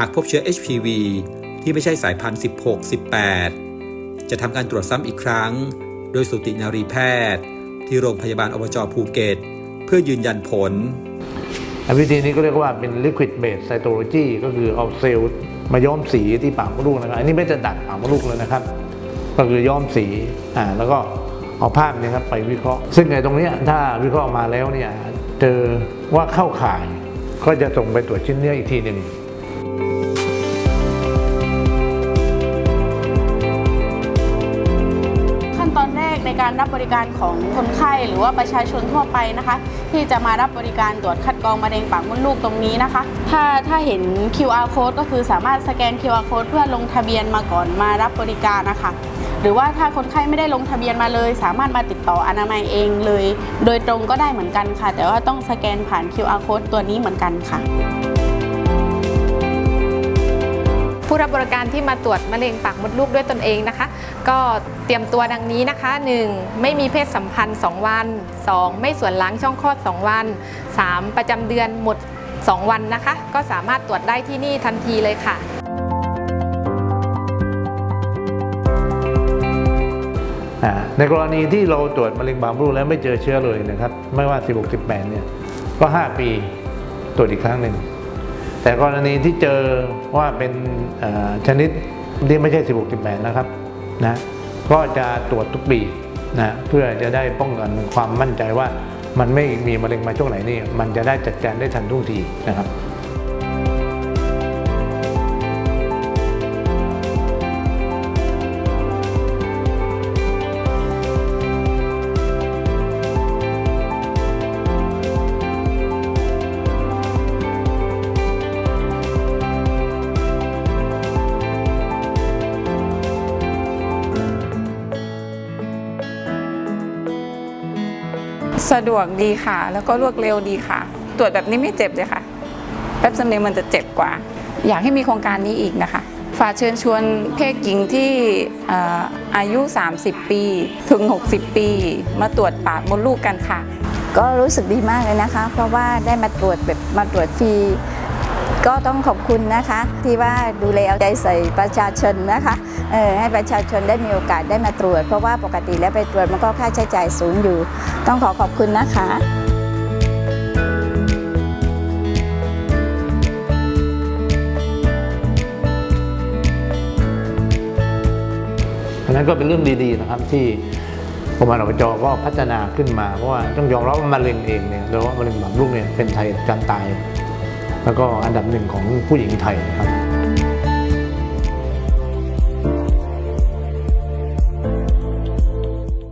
หากพบเชื้อ HPV ที่ไม่ใช่สายพันธุ์ 16 18 จะทำการตรวจซ้ำอีกครั้ง โดยสูตินารีแพทย์ ที่โรงพยาบาลอบจภูเก็ต เพื่อยืนยันผล วิธีนี้ก็เรียกว่าเป็น liquid based cytology ก็คือเอาเซลล์มาย้อมสีที่ปากมดลูกนะครับ อันนี้ไม่จะดัดปากมดลูกเลยนะครับ ก็คือย้อมสีอ่าแล้วก็เอาภาพนี้ครับไปวิเคราะห์ ซึ่งในตรงนี้ถ้าวิเคราะห์ออกมาแล้วเนี่ยเจอว่าเข้าข่ายก็จะส่งไปตรวจชิ้นเนื้ออีกทีหนึ่ง การรับบริการของคนไข้หรือว่าประชาชนทั่วไปนะคะ ที่จะมารับบริการตรวจคัดกรองมะเร็งปากมดลูกตรงนี้นะคะ ถ้าถ้าเห็น QR code ก็คือสามารถสแกน QR code เพื่อลงทะเบียนมาก่อนมารับบริการนะคะหรือว่าถ้าคนไข้ไม่ได้ลงทะเบียนมาเลย สามารถมาติดต่ออนามัยเองเลย โดยตรงก็ได้เหมือนกันค่ะ แต่ว่าต้องสแกนผ่าน QR code ตัวนี้เหมือนกันค่ะ ผู้รับบริการที่มาตรวจมะเร็งปากมดลูกด้วยตนเองนะคะ ก็เตรียมตัวดังนี้นะคะ 1. ไม่มีเพศสัมพันธ์ 2 วัน 2. ไม่ส่วนล้างช่องคลอด 2 วัน 3. ประจำเดือนหมด 2 วันนะคะ ก็สามารถตรวจได้ที่นี่ทันทีเลยค่ะในกรณีที่เราตรวจมะเร็งปากมดลูกแล้วไม่เจอเชื้อเลยนะครับ ไม่ว่า 16 18เนี่ยก็ 5 ปีตรวจอีกครั้งหนึ่ง แต่กรณีที่เจอว่าเป็นชนิดที่ไม่ใช่ 16 18 นะครับนะก็จะตรวจทุกปีนะเพื่อจะได้ป้องกันความมั่นใจว่ามันไม่มีมะเร็งมาช่วงไหนนี่มันจะได้จัดการได้ทันท่วงทีนะครับ สะดวกดีค่ะ แล้วก็รวดเร็วดีค่ะ ตรวจแบบนี้ไม่เจ็บเลยค่ะ แป๊บสำเนียงมันจะเจ็บกว่า อยากให้มีโครงการนี้อีกนะคะฝากเชิญชวนเพศหญิงที่อ่ออายุ 30 ปี ถึง 60 ปี มาตรวจปากมดลูกกันค่ะ ก็รู้สึกดีมากเลยนะคะ เพราะว่าได้มาตรวจแบบมาตรวจฟรี ก็ต้องขอบคุณนะคะ ที่ว่าดูแลเอาใจใส่ประชาชนนะคะเออให้ประชาชนได้มีโอกาสได้มาตรวจ เพราะว่าปกติแล้วไปตรวจมันก็ค่าใช้จ่ายสูงอยู่ ต้องขอขอบคุณนะคะอันนั้นก็เป็นเรื่องดีๆนะครับที่กรมการอบจก็พัฒนาขึ้นมาเพราะว่าต้องยอมรับว่ามะเร็งเองเนี่ยโดยเฉพาะมะเร็งปากมดลูกเนี่ยเป็นไทยการตาย แล้วก็อันดับหนึ่งของผู้หญิงไทยนะครับ